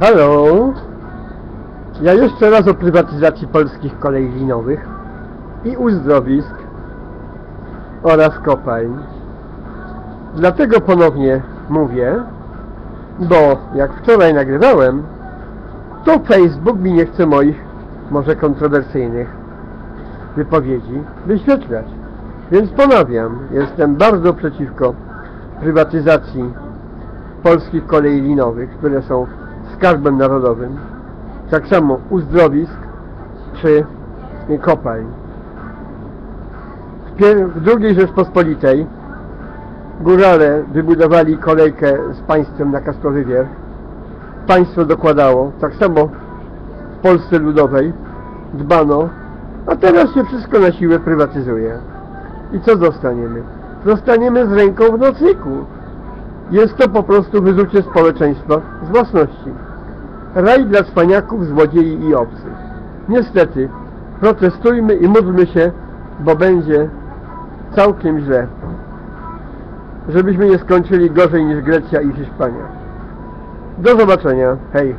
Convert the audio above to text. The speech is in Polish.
Halo? Ja jeszcze raz o prywatyzacji polskich kolei linowych i uzdrowisk oraz kopalń. Dlatego ponownie mówię, bo jak wczoraj nagrywałem, to Facebook mi nie chce moich, może kontrowersyjnych wypowiedzi wyświetlać. Więc ponawiam, jestem bardzo przeciwko prywatyzacji polskich kolei linowych, które są skarbem narodowym, tak samo uzdrowisk czy kopalń. W, II Rzeczpospolitej górale wybudowali kolejkę z państwem na Kasprowy. Państwo dokładało, tak samo w Polsce Ludowej dbano, a teraz się wszystko na siłę prywatyzuje. I co dostaniemy? Zostaniemy z ręką w nocyku. Jest to po prostu wyzucie społeczeństwa z własności. Raj dla cwaniaków, złodziei i obcych. Niestety, protestujmy i módlmy się, bo będzie całkiem źle. Żebyśmy nie skończyli gorzej niż Grecja i Hiszpania. Do zobaczenia. Hej.